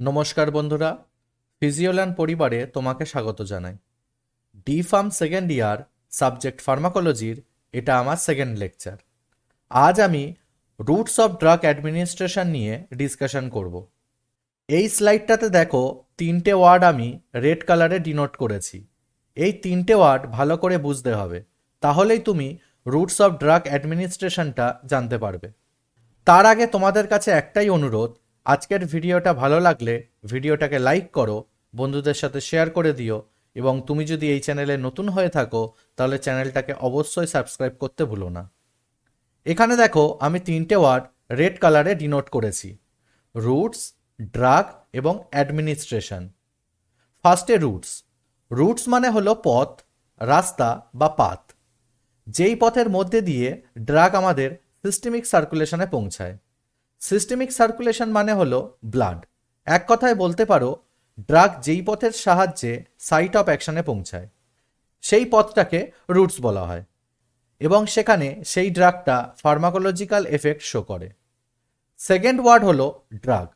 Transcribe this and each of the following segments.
নমস্কার বন্ধুরা, ফিজিওল্যান্ড পরিবারে তোমাকে স্বাগত জানাই। D pharm second year subject ফার্মাকোলজির এটা আমার সেকেন্ড লেকচার। আজ আমি রুটস অফ ড্রাগ অ্যাডমিনিস্ট্রেশন নিয়ে ডিসকাশন করব। এই স্লাইডটাতে দেখো তিনটে ওয়ার্ড আমি রেড কালারে ডিনোট করেছি। এই তিনটে ওয়ার্ড ভালো করে বুঝতে হবে, তাহলেই তুমি রুটস অফ ড্রাগ অ্যাডমিনিস্ট্রেশনটা জানতে পারবে। তার আগে তোমাদের কাছে একটাই অনুরোধ আজকের ভিডিওটা ভালো লাগলে ভিডিওটাকে লাইক করো, বন্ধুদের সাথে শেয়ার করে দিও এবং তুমি যদি এই চ্যানেলে নতুন হয়ে থাকো, তাহলে চ্যানেলটাকে অবশ্যই সাবস্ক্রাইব করতে ভুলো না। এখানে দেখো, আমি তিনটে ওয়ার্ড রেড কালারে ডিনোট করেছি। রুটস, ড্রাগ এবং অ্যাডমিনিস্ট্রেশন। ফার্স্টে রুটস। রুটস মানে হলো পথ, রাস্তা বা পাথ। যেই পথের মধ্যে দিয়ে ড্রাগ আমাদের সিস্টেমিক সার্কুলেশনে পৌঁছায়। সিস্টেমিক সার্কুলেশন মানে হলো ব্লাড এক কথায় বলতে পারো ড্রাগ যেই পথের সাহায্যে সাইট অফ অ্যাকশনে পৌঁছায়, সেই পথটাকে রুটস বলা হয় এবং সেখানে সেই ড্রাগটা ফার্মাকোলজিক্যাল এফেক্ট শো করে। সেকেন্ড ওয়ার্ড হলো ড্রাগ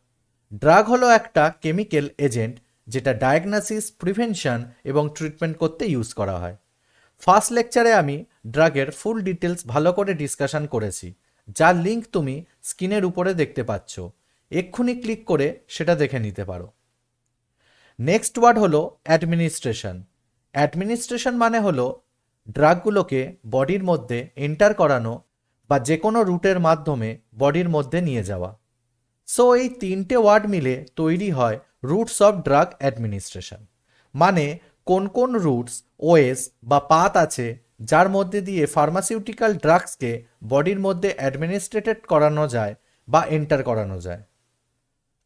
ড্রাগ হলো একটা কেমিক্যাল এজেন্ট যেটা ডায়াগনোসিস প্রিভেনশন এবং ট্রিটমেন্ট করতে ইউজ করা হয়। ফার্স্ট লেকচারে আমি ড্রাগের ফুল ডিটেলস ভালো করে ডিসকাশন করেছি। যার লিঙ্ক তুমি স্ক্রিনের উপরে দেখতে পাচ্ছ। এক্ষুনি ক্লিক করে সেটা দেখে নিতে পারো। নেক্সট ওয়ার্ড হলো অ্যাডমিনিস্ট্রেশন অ্যাডমিনিস্ট্রেশন মানে হলো ড্রাগগুলোকে বডির মধ্যে এন্টার করানো বা যে কোনো রুটের মাধ্যমে বডির মধ্যে নিয়ে যাওয়া। সো এই তিনটে ওয়ার্ড মিলে তৈরি হয় রুটস অফ ড্রাগ অ্যাডমিনিস্ট্রেশন মানে কোন কোন রুটস ওএস বা পাত আছে যার মধ্যে দিয়ে ফার্মাসিউটিক্যাল ড্রাগসকে বডির মধ্যে অ্যাডমিনিস্ট্রেটেড করানো যায় বা এন্টার করানো যায়।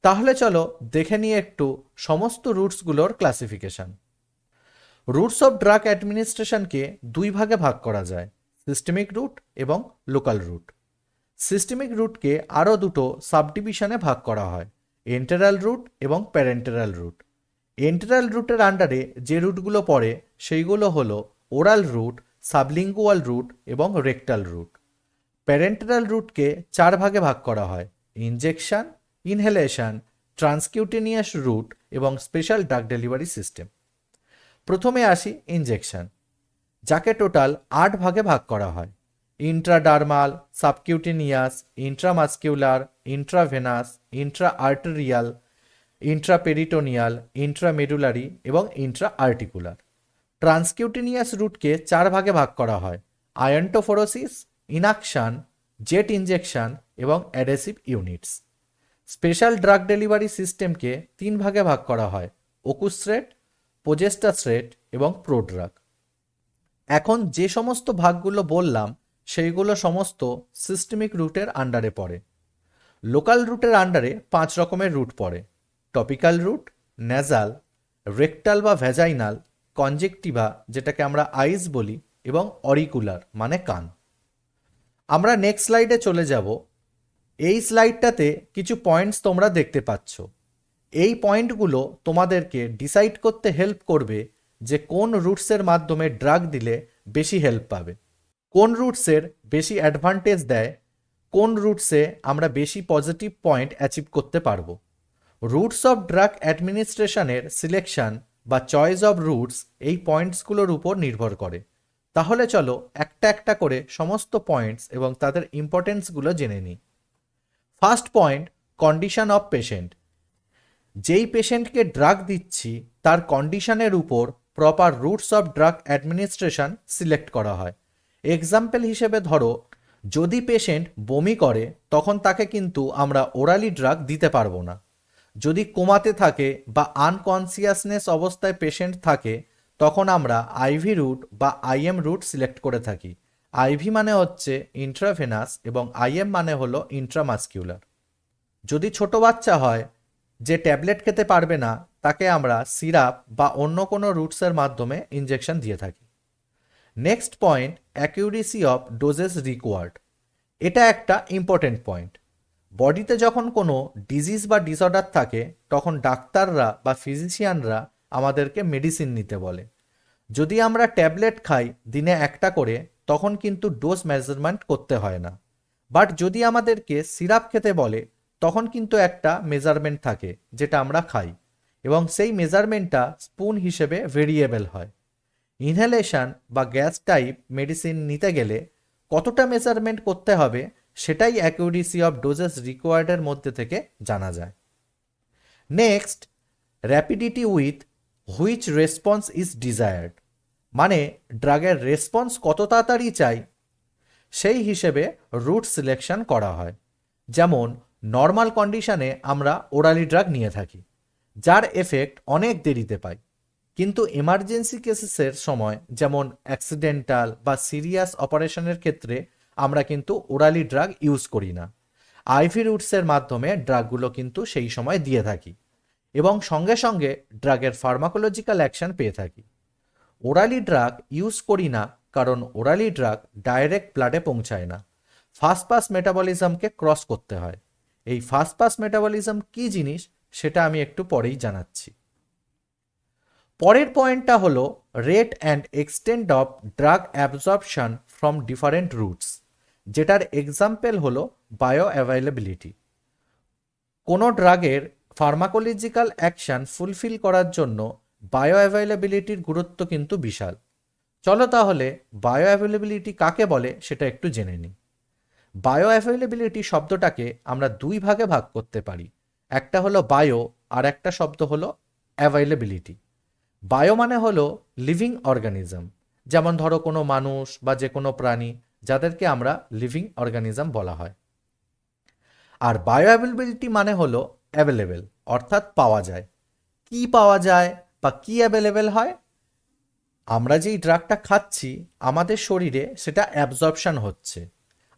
তাহলে চলো দেখে নিয়ে একটু সমস্ত রুটসগুলোর ক্লাসিফিকেশন রুটস অফ ড্রাগ অ্যাডমিনিস্ট্রেশনকে দুই ভাগে ভাগ করা যায় সিস্টেমিক রুট এবং লোকাল রুট সিস্টেমিক রুটকে আরও দুটো সাবডিভিশনে ভাগ করা হয় এন্টেরাল রুট এবং প্যারেন্টেরাল রুট এন্টেরাল রুটের আন্ডারে যে রুটগুলো পড়ে, সেইগুলো হলো ওরাল রুট সাবলিঙ্গুয়াল রুট এবং রেকটাল রুট। প্যারেন্টেরাল রুটকে চার ভাগে ভাগ করা হয়, ইনজেকশন, ইনহেলেশন, ট্রান্সকিউটেনিয়াস রুট এবং স্পেশাল ড্রাগ ডেলিভারি সিস্টেম। প্রথমে আসি ইনজেকশন, যাকে টোটাল আট ভাগে ভাগ করা হয়। Intradermal, subcutaneous, intramuscular, intravenous intra arterial intraperitoneal, intramedullary এবং ইন্ট্রা আর্টিকুলার ট্রান্সকিউটেনিয়াস রুটকে চার ভাগে ভাগ করা হয়, আয়ন্টোফোরোসিস, ইনাকশান, জেট ইনজেকশন এবং adhesive units. Special drug delivery সিস্টেমকে তিন ভাগে ভাগ করা হয় ওকুস্ট্রেট প্রোজেস্টাস্ট্রেট এবং প্রোড্রাগ। এখন যে সমস্ত ভাগগুলো বললাম, সেইগুলো সমস্ত সিস্টেমিক রুটের আন্ডারে পড়ে। লোকাল রুটের আন্ডারে পাঁচ রকমের রুট পড়ে, টপিক্যাল রুট, ন্যাজাল, রেকটাল বা ভ্যাজাইনাল কনজেক্টিভা যেটাকে আমরা আইস বলি, এবং অরিকুলার মানে কান। আমরা নেক্সট স্লাইডে চলে যাব। এই স্লাইডটাতে কিছু পয়েন্টস তোমরা দেখতে পাচ্ছ। এই পয়েন্টগুলো তোমাদেরকে ডিসাইড করতে হেল্প করবে যে কোন রুটসের মাধ্যমে ড্রাগ দিলে বেশি হেল্প পাবে। কোন রুটসের বেশি অ্যাডভান্টেজ দেয়, কোন রুটসে আমরা বেশি পজিটিভ পয়েন্ট অ্যাচিভ করতে পারব। রুটস অফ ড্রাগ অ্যাডমিনিস্ট্রেশনের সিলেকশন বা চয়েস অফ রুটস এই পয়েন্টসগুলোর উপর নির্ভর করে। তাহলে চলো একটা একটা করে সমস্ত পয়েন্টস এবং তাদের ইম্পর্টেন্সগুলো জেনে নিই। First point condition of patient যেই পেশেন্টকে ড্রাগ দিচ্ছি, তার কন্ডিশনের উপর proper routes of drug administration select করা হয়। এক্সাম্পল হিসেবে ধরো, যদি পেশেন্ট বমি করে, তখন তাকে কিন্তু আমরা ওরালি ড্রাগ দিতে পারব না। যদি কোমাতে থাকে বা আনকনসিয়াসনেস অবস্থায় পেশেন্ট থাকে, তখন আমরা আইভি রুট বা আইএম রুট সিলেক্ট করে থাকি। আইভি মানে হচ্ছে ইন্ট্রাভেনাস এবং আইএম মানে হলো ইন্ট্রামাস্কিউলার যদি ছোট বাচ্চা হয়, যে ট্যাবলেট খেতে পারবে না, তাকে আমরা সিরাপ বা অন্য কোনো রুটসের মাধ্যমে ইনজেকশন দিয়ে থাকি। Next point accuracy of doses required এটা একটা ইম্পর্টেন্ট পয়েন্ট বডিতে যখন কোনো ডিজিজ বা ডিসঅর্ডার থাকে, তখন ডাক্তাররা বা ফিজিশিয়ানরা আমাদেরকে মেডিসিন নিতে বলে। যদি আমরা ট্যাবলেট খাই দিনে একটা করে, তখন কিন্তু ডোজ মেজারমেন্ট করতে হয় না। বাট যদি আমাদেরকে সিরাপ খেতে বলে, তখন কিন্তু একটা মেজারমেন্ট থাকে, যেটা আমরা খাই। এবং সেই মেজারমেন্টটা স্পুন হিসেবে ভেরিয়েবল হয়। ইনহেলেশন বা গ্যাস টাইপ মেডিসিন নিতে গেলে কতটা মেজারমেন্ট করতে হবে সেটাই অ্যাকিউরেসি অফ ডোজেস রিকোয়ার্ডের মধ্যে থেকে জানা যায়। Next, rapidity with which response is desired. মানে ড্রাগের রেসপন্স কত তাড়াতাড়ি চাই, সেই হিসেবে রুট সিলেকশন করা হয়। যেমন, নর্মাল কন্ডিশনে আমরা ওরালি ড্রাগ নিয়ে থাকি, যার এফেক্ট অনেক দেরিতে পাই। কিন্তু এমার্জেন্সি কেসেসের সময়, যেমন অ্যাক্সিডেন্টাল বা সিরিয়াস অপারেশনের ক্ষেত্রে আমরা কিন্তু ওরালি ড্রাগ ইউজ করি না। আইভি রুটসের মাধ্যমে ড্রাগগুলো কিন্তু সেই সময় দিয়ে থাকি এবং সঙ্গে সঙ্গে ড্রাগের ফার্মাকোলজিক্যাল অ্যাকশন পেয়ে থাকি। ওরালি ড্রাগ ইউজ করি না কারণ ওরালি ড্রাগ ডাইরেক্ট ব্লাডে পৌঁছায় না। ফাস্ট পাস মেটাবলিজমকে ক্রস করতে হয়। এই ফাস্ট পাস মেটাবলিজম কি জিনিস সেটা আমি একটু পরেই জানাচ্ছি। পরের পয়েন্টটা হলো rate and extend of drug absorption from different routes যেটার এক্সাম্পল হলো বায়ো অ্যাভাইলেবিলিটি কোনো ড্রাগের ফার্মাকোলজিক্যাল অ্যাকশন ফুলফিল করার জন্য বায়ো অ্যাভাইলেবিলিটির গুরুত্ব কিন্তু বিশাল। চলো তাহলে বায়ো অ্যাভেলেবিলিটি কাকে বলে সেটা একটু জেনে নিই। বায়ো অ্যাভেলেবিলিটি শব্দটাকে আমরা দুই ভাগে ভাগ করতে পারি। একটা হলো বায়ো আর একটা শব্দ হলো অ্যাভাইলেবিলিটি বায়ো মানে হলো লিভিং অর্গানিজম যেমন ধরো কোনো মানুষ বা যে কোনো প্রাণী যাদেরকে আমরা লিভিং অর্গানিজম বলা হয়। আর বায়ো অ্যাভেলেবিলিটি মানে হলো অ্যাভেলেবেল অর্থাৎ পাওয়া যায়। কি পাওয়া যায় বা কি অ্যাভেলেবেল হয়? আমরা যেই ড্রাগটা খাচ্ছি, আমাদের শরীরে সেটা অ্যাবজর্পশন হচ্ছে।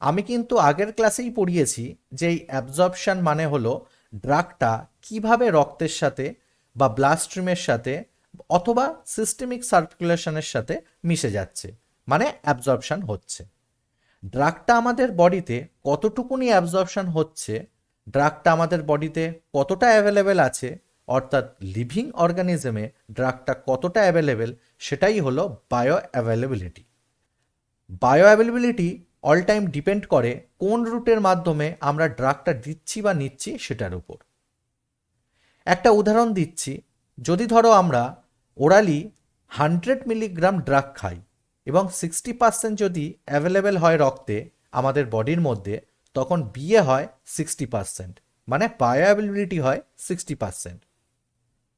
আমি কিন্তু আগের ক্লাসেই পড়িয়েছি যে এই অ্যাবজর্পশন মানে হলো ড্রাগটা কীভাবে রক্তের সাথে বা ব্লাড স্ট্রিমের সাথে অথবা সিস্টেমিক সার্কুলেশনের সাথে মিশে যাচ্ছে মানে অ্যাবজর্পশন হচ্ছে। ড্রাগটা আমাদের বডিতে কতটুকুনি অ্যাবজর্পশন হচ্ছে ড্রাগটা আমাদের বডিতে কতটা অ্যাভেলেবেল আছে, অর্থাৎ লিভিং অর্গানিজমে ড্রাগটা কতটা অ্যাভেলেবেল সেটাই হলো bioavailability bioavailability all time depend করে কোন রুটের মাধ্যমে আমরা ড্রাগটা দিচ্ছি বা নিচ্ছি সেটার উপর। একটা উদাহরণ দিচ্ছি, যদি ধরো আমরা ওরালি হান্ড্রেড মিলিগ্রাম ড্রাগ খাই এবং সিক্সটি পার্সেন্ট যদি অ্যাভেলেবেল হয় রক্তে আমাদের বডির মধ্যে, তখন বিয়ে হয় সিক্সটি পার্সেন্ট মানে বায়ো অ্যাভেলেবিলিটি হয় সিক্সটি পার্সেন্ট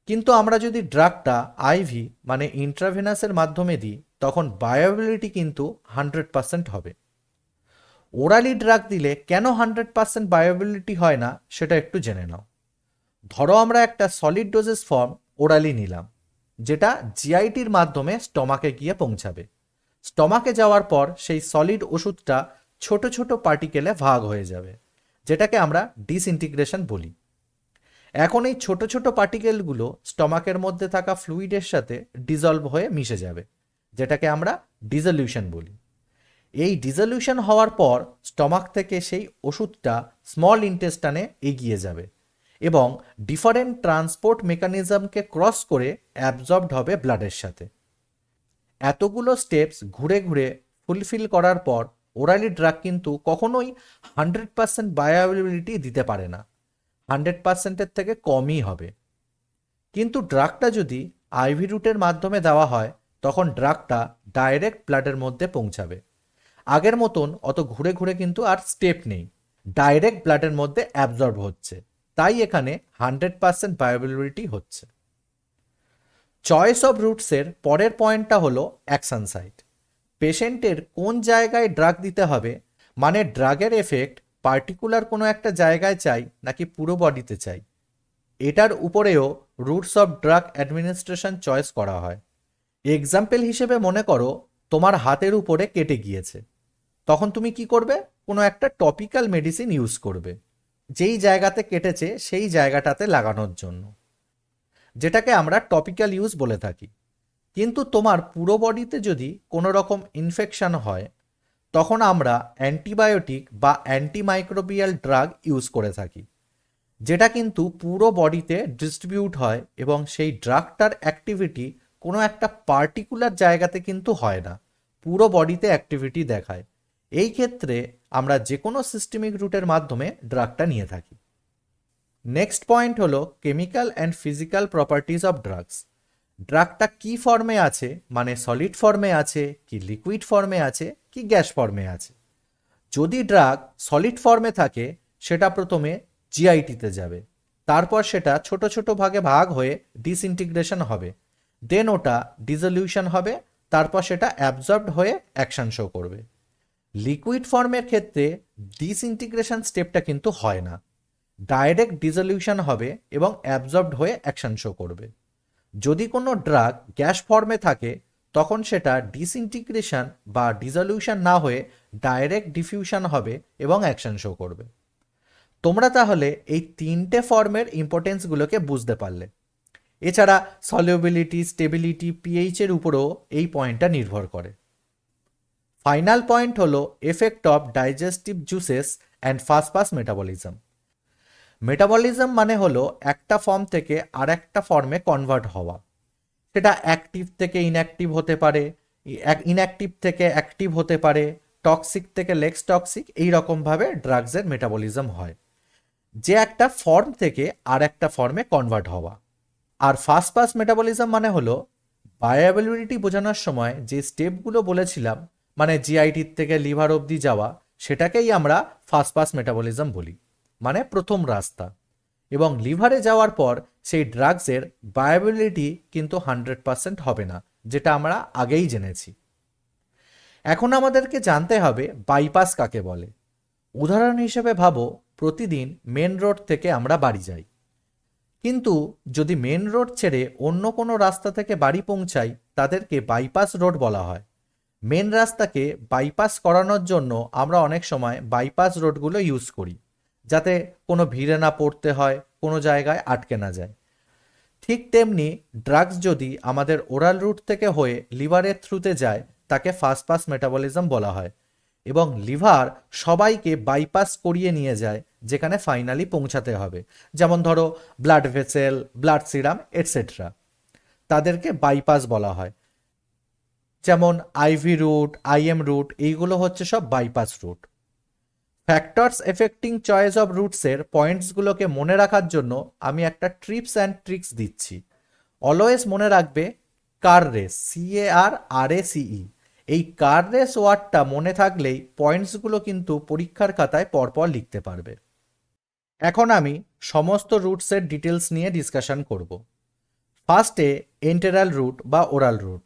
কিন্তু আমরা যদি ড্রাগটা আইভি মানে ইন্ট্রাভেনাসের মাধ্যমে দিই, তখন বায়োবিলিটি কিন্তু হান্ড্রেড পার্সেন্ট হবে। ওরালি ড্রাগ দিলে কেন হান্ড্রেড পার্সেন্ট বায়োবিলিটি হয় না, সেটা একটু জেনে নাও। ধরো আমরা একটা সলিড ডোজেস ফর্ম ওরালি নিলাম, যেটা জিআইটির মাধ্যমে স্টমাকে গিয়ে পৌঁছাবে। স্টমাকে যাওয়ার পর সেই সলিড ওষুধটা ছোট ছোট পার্টিকেলে ভাগ হয়ে যাবে, যেটাকে আমরা ডিসইন্টিগ্রেশন বলি। এখন এই ছোট ছোট পার্টিকেলগুলো স্টমাকের মধ্যে থাকা ফ্লুইডের সাথে ডিজলভ হয়ে মিশে যাবে, যেটাকে আমরা ডিজলিউশন বলি। এই ডিজলিউশন হওয়ার পর স্টমাক থেকে সেই ওষুধটা স্মল ইন্টেস্টানে এগিয়ে যাবে এবং ডিফারেন্ট ট্রান্সপোর্ট মেকানিজমকে ক্রস করে অ্যাবজর্বড হবে ব্লাডের সাথে। এতগুলো স্টেপস ঘুরে ঘুরে ফুলফিল করার পর ওরালি ড্রাগ কিন্তু কখনোই হান্ড্রেড পার্সেন্ট বায়োঅ্যাভেলেবিলিটি দিতে পারে না। হান্ড্রেড পার্সেন্টের থেকে কমই হবে। কিন্তু ড্রাগটা যদি আইভি রুটের মাধ্যমে দেওয়া হয়, তখন ড্রাগটা ডাইরেক্ট ব্লাডের মধ্যে পৌঁছাবে। আগের মতন অত ঘুরে ঘুরে কিন্তু আর স্টেপ নেই। ডাইরেক্ট ব্লাডের মধ্যে অ্যাবজর্ব হচ্ছে। তাই এখানে হান্ড্রেড পার্সেন্ট বায়োবিলিটি হচ্ছে। চয়েস অফ রুটসের পরের পয়েন্টটা হলো অ্যাকশন সাইট পেশেন্টের কোন জায়গায় ড্রাগ দিতে হবে? মানে ড্রাগের এফেক্ট পার্টিকুলার কোনো একটা জায়গায় চাই নাকি পুরো বডিতে চাই? এটার উপরেও routes of drug administration choice করা হয়। এক্সাম্পল হিসেবে মনে করো, তোমার হাতের উপরে কেটে গিয়েছে। তখন তুমি কি করবে? কোনো একটা টপিক্যাল মেডিসিন ইউজ করবে। যেই জায়গাতে কেটেছে, সেই জায়গাটাতে লাগানোর জন্য। যেটাকে আমরা টপিক্যাল ইউজ বলে থাকি। কিন্তু তোমার পুরো বডিতে যদি কোনো রকম ইনফেকশন হয়, তখন আমরা অ্যান্টিবায়োটিক বা অ্যান্টিমাইক্রোবিয়াল ড্রাগ ইউজ করে থাকি, যেটা কিন্তু পুরো বডিতে ডিস্ট্রিবিউট হয় এবং সেই ড্রাগটার অ্যাক্টিভিটি কোনো একটা পার্টিকুলার জায়গাতে কিন্তু হয় না, পুরো বডিতে অ্যাক্টিভিটি দেখায়। এই ক্ষেত্রে আমরা যে কোনো সিস্টেমিক রুটের মাধ্যমে ড্রাগটা নিয়ে থাকি। নেক্সট পয়েন্ট হলো chemical and physical properties of drugs ড্রাগটা কি ফর্মে আছে? মানে সলিড ফর্মে আছে, কি লিকুইড ফর্মে আছে, কি গ্যাস ফর্মে আছে? যদি ড্রাগ সলিড ফর্মে থাকে, সেটা প্রথমে জিআইটিতে যাবে। তারপর সেটা ছোট ছোট ভাগে ভাগ হয়ে ডিসইন্টিগ্রেশন হবে। দেন ওটা ডিজলিউশন হবে, তারপর সেটা অ্যাবজর্বড হয়ে অ্যাকশন শো করবে। লিকুইড ফর্মের ক্ষেত্রে ডিসইন্টিগ্রেশন স্টেপটা কিন্তু হয় না। ডাইরেক্ট ডিজলিউশন হবে এবং অ্যাবজর্বড হয়ে অ্যাকশন শো করবে। যদি কোনো ড্রাগ গ্যাস ফর্মে থাকে, তখন সেটা ডিসইন্টিগ্রেশন বা ডিজলিউশন না হয়ে ডাইরেক্ট ডিফিউশন হবে এবং অ্যাকশন শো করবে। তোমরা তাহলে এই তিনটে ফর্মের ইম্পর্টেন্সগুলোকে বুঝতে পারলে। এছাড়া সলিউবিলিটি, স্টেবিলিটি, পিএইচ এর উপরও এই পয়েন্টটা নির্ভর করে। ফাইনাল পয়েন্ট হলো effect of digestive juices and fast fast metabolism. Metabolism মানে হলো একটা ফর্ম থেকে আর একটা ফর্মে কনভার্ট হওয়া। সেটা অ্যাক্টিভ থেকে ইনঅ্যাক্টিভ হতে পারে ইনঅ্যাক্টিভ থেকে অ্যাক্টিভ হতে পারে টক্সিক থেকে লেক্স টক্সিক এই রকমভাবে ড্রাগসের মেটাবলিজম হয়। যে একটা ফর্ম থেকে আর একটা ফর্মে কনভার্ট হওয়া। আর ফাস্ট পাস মেটাবলিজম মানে হলো বায়োঅ্যাবিলিটি বোঝানোর সময় যে স্টেপগুলো বলেছিলাম মানে জিআইটির থেকে লিভার অবধি যাওয়া, সেটাকেই আমরা ফাস্ট পাস মেটাবলিজম বলি। মানে প্রথম রাস্তা। এবং লিভারে যাওয়ার পর সেই ড্রাগসের বায়াবিলিটি কিন্তু হান্ড্রেড পার্সেন্ট হবে না, যেটা আমরা আগেই জেনেছি। এখন আমাদেরকে জানতে হবে বাইপাস কাকে বলে। উদাহরণ হিসেবে ভাবো, প্রতিদিন মেন রোড থেকে আমরা বাড়ি যাই। কিন্তু যদি মেন রোড ছেড়ে অন্য কোনো রাস্তা থেকে বাড়ি পৌঁছাই, তাদেরকে বাইপাস রোড বলা হয়। মেন রাস্তাকে বাইপাস করানোর জন্য আমরা অনেক সময় বাইপাস রোডগুলো ইউজ করি। যাতে কোনো ভিড়ে না পড়তে হয়, কোনো জায়গায় আটকে না যায়। ঠিক তেমনি ড্রাগস যদি আমাদের ওরাল রুট থেকে হয়ে লিভারের থ্রুতে যায়, তাকে ফাস্ট পাস মেটাবলিজম বলা হয় এবং লিভার সবাইকে বাইপাস করিয়ে নিয়ে যায়, যেখানে ফাইনালি পৌঁছাতে হবে। যেমন ধরো blood vessel blood serum etcetera তাদেরকে বাইপাস বলা হয়। যেমন আইভি রুট আইএম রুট এইগুলো হচ্ছে সব bypass route factors affecting choice of রুটসের পয়েন্টসগুলোকে মনে রাখার জন্য আমি একটা ট্রিপস অ্যান্ড ট্রিক্স দিচ্ছি। অলওয়েজ মনে রাখবে কার রেস সিএ আর আর এ সিই এই কার রেস ওয়ার্ডটা মনে থাকলেই পয়েন্টসগুলো কিন্তু পরীক্ষার খাতায় পরপর লিখতে পারবে। এখন আমি সমস্ত রুটসের ডিটেলস নিয়ে ডিসকাশন করব। ফার্স্টে এন্টেরাল রুট বা ওরাল রুট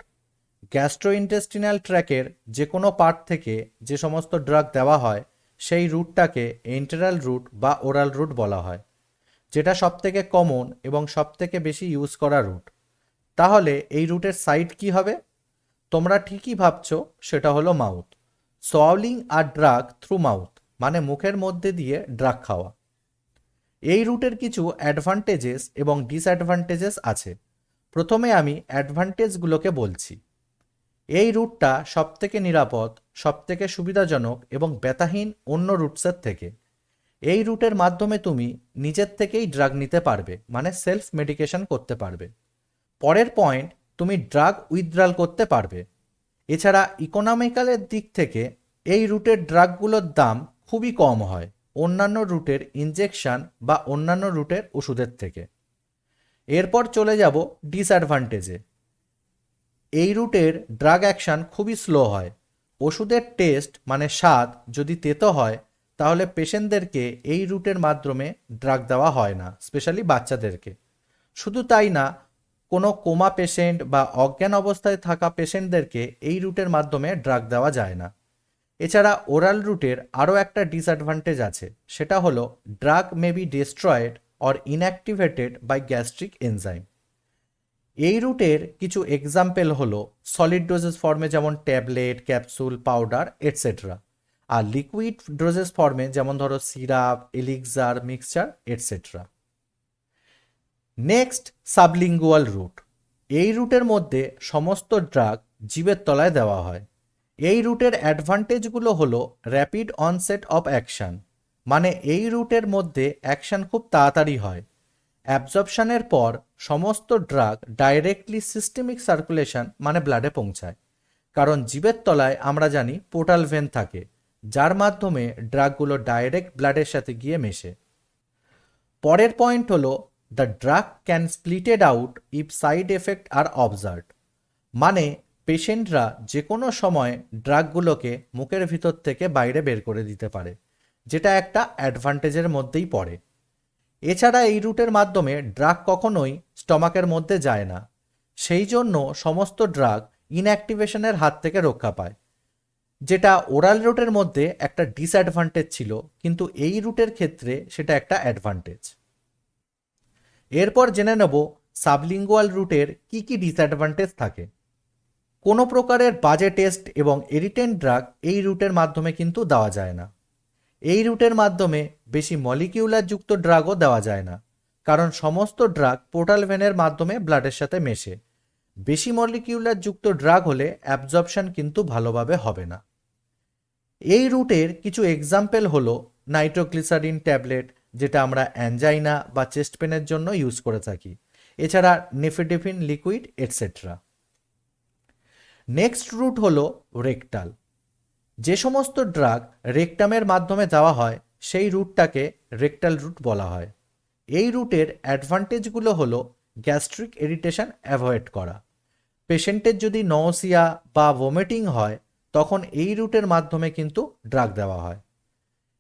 গ্যাস্ট্রোইন্টেস্টিনাল ট্র্যাকের যে কোনো পার্ট থেকে যে সমস্ত ড্রাগ দেওয়া হয় সেই রুটটাকে এন্টেরাল রুট বা ওরাল রুট বলা হয়, যেটা সবথেকে কমন এবং সবথেকে বেশি ইউজ করা রুট। তাহলে এই রুটের সাইড কি হবে? তোমরা ঠিকই ভাবছ, সেটা হলো মাউথ। সোয়ালিং আর ড্রাগ থ্রু মাউথ মানে মুখের মধ্যে দিয়ে ড্রাগ খাওয়া। এই রুটের কিছু অ্যাডভান্টেজেস এবং ডিসঅ্যাডভান্টেজেস আছে। প্রথমে আমি অ্যাডভান্টেজগুলোকে বলছি। এই রুটটা সবথেকে নিরাপদ সবথেকে সুবিধাজনক এবং ব্যথাহীন অন্য রুটসের থেকে। এই রুটের মাধ্যমে তুমি নিজের থেকেই ড্রাগ নিতে পারবে মানে সেলফ মেডিকেশন করতে পারবে। পরের পয়েন্ট, তুমি ড্রাগ উইথড্রাল করতে পারবে। এছাড়া ইকোনমিক্যালের দিক থেকে এই রুটের ড্রাগগুলোর দাম খুবই কম হয় অন্যান্য রুটের ইনজেকশন বা অন্যান্য রুটের ওষুধের থেকে। এরপর চলে যাব ডিসঅ্যাডভান্টেজে এই রুটের ড্রাগ অ্যাকশন খুবই স্লো হয়। ওষুধের টেস্ট মানে স্বাদ, যদি তেতো হয়, তাহলে পেশেন্টদেরকে এই রুটের মাধ্যমে ড্রাগ দেওয়া হয় না, স্পেশালি বাচ্চাদেরকে। শুধু তাই না, কোনো কোমা পেশেন্ট বা অজ্ঞান অবস্থায় থাকা পেশেন্টদেরকে এই রুটের মাধ্যমে ড্রাগ দেওয়া যায় না। এছাড়া ওরাল রুটের আরও একটা ডিসঅ্যাডভান্টেজ আছে, সেটা হলো drug may be destroyed or inactivated by gastric enzyme এই রুটের কিছু এক্সাম্পল হলো সলিড ডোজেস ফর্মে যেমন ট্যাবলেট ক্যাপসুল পাউডার এটসেট্রা আর লিকুইড ডোজেস ফর্মে যেমন ধরো syrup elixir mixture etcetera next sublingual route এই রুটের মধ্যে সমস্ত ড্রাগ জীবের তলায় দেওয়া হয়। এই রুটের অ্যাডভান্টেজগুলো হলো র্যাপিড অনসেট অফ অ্যাকশন মানে এই রুটের মধ্যে অ্যাকশন খুব তাড়াতাড়ি হয়। অ্যাবজর্পশনের পর সমস্ত ড্রাগ ডাইরেক্টলি সিস্টেমিক সার্কুলেশন মানে ব্লাডে পৌঁছায়। কারণ জীবের তলায় আমরা জানি পোর্টাল ভেন থাকে, যার মাধ্যমে ড্রাগগুলো ডাইরেক্ট ব্লাডের সাথে গিয়ে মেশে। পরের পয়েন্ট হলো the drug can splitted out if side effect are observe মানে পেশেন্টরা যে কোনো সময় ড্রাগগুলোকে মুখের ভিতর থেকে বাইরে বের করে দিতে পারে, যেটা একটা অ্যাডভান্টেজের মধ্যেই পড়ে। এছাড়া এই রুটের মাধ্যমে ড্রাগ কখনোই স্টমাকের মধ্যে যায় না। সেই জন্য সমস্ত ড্রাগ ইনঅ্যাক্টিভেশনের হাত থেকে রক্ষা পায়। যেটা ওরাল রুটের মধ্যে একটা ডিসঅ্যাডভান্টেজ ছিল, কিন্তু এই রুটের ক্ষেত্রে সেটা একটা অ্যাডভান্টেজ এরপর জেনে নেব সাবলিঙ্গুয়াল রুটের কি কি ডিসঅ্যাডভান্টেজ থাকে। কোনো প্রকারের বাজে টেস্ট এবং এরিটেন্ট ড্রাগ এই রুটের মাধ্যমে কিন্তু দেওয়া যায় না। এই রুটের মাধ্যমে বেশি মলিকিউলার যুক্ত ড্রাগও দেওয়া যায় না, কারণ সমস্ত ড্রাগ পোর্টাল ভেনের মাধ্যমে ব্লাডের সাথে মেশে। বেশি মলিকিউলার যুক্ত ড্রাগ হলে অ্যাবজর্পশন কিন্তু ভালোভাবে হবে না। এই রুটের কিছু এক্সাম্পল হলো নাইট্রোগ্লিসারিন ট্যাবলেট, যেটা আমরা অ্যাঞ্জাইনা বা চেস্ট পেনের জন্য ইউজ করে থাকি, এছাড়া nifedipine liquid etcetera next route হলো রেকটাল। যে সমস্ত ড্রাগ রেকটামের মাধ্যমে দেওয়া হয় সেই রুটটাকে রেকটাল রুট বলা হয়। এই রুটের অ্যাডভান্টেজগুলো হলো গ্যাস্ট্রিক এরিটেশন অ্যাভয়েড করা। পেশেন্টের যদি নওসিয়া বা ভমিটিং হয়, তখন এই রুটের মাধ্যমে কিন্তু ড্রাগ দেওয়া হয়।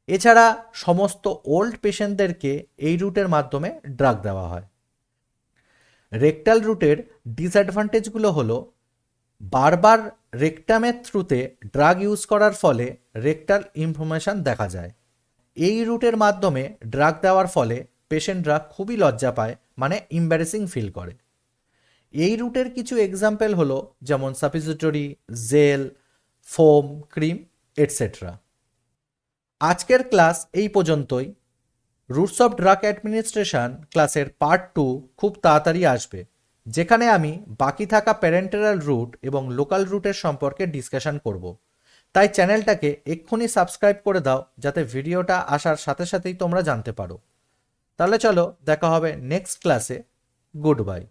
এছাড়া সমস্ত ওল্ড পেশেন্টদেরকে এই রুটের মাধ্যমে ড্রাগ দেওয়া হয়। রেকটাল রুটের ডিসঅ্যাডভান্টেজগুলো হলো, বারবার রেকটামের থ্রুতে ড্রাগ ইউজ করার ফলে রেকটাল ইনফরমেশন দেখা যায়। এই রুটের মাধ্যমে ড্রাগ দেওয়ার ফলে পেশেন্টরা খুবই লজ্জা পায় মানে ইম্বারেসিং ফিল করে। এই রুটের কিছু এক্সাম্পল হলো যেমন suppository gel foam cream etcetera আজকের ক্লাস এই পর্যন্তই। রুটস অফ ড্রাগ অ্যাডমিনিস্ট্রেশন ক্লাসের পার্ট টু খুব তাড়াতাড়ি আসবে, যেখানে আমি বাকি থাকা প্যারেন্টারাল রুট এবং লোকাল রুটের সম্পর্কে ডিসকাশন করব। তাই চ্যানেলটাকে এক্ষুনি সাবস্ক্রাইব করে দাও যাতে ভিডিওটা আসার সাথে সাথেই তোমরা জানতে পারো। তাহলে চলো দেখা হবে নেক্সট ক্লাসে গুড বাই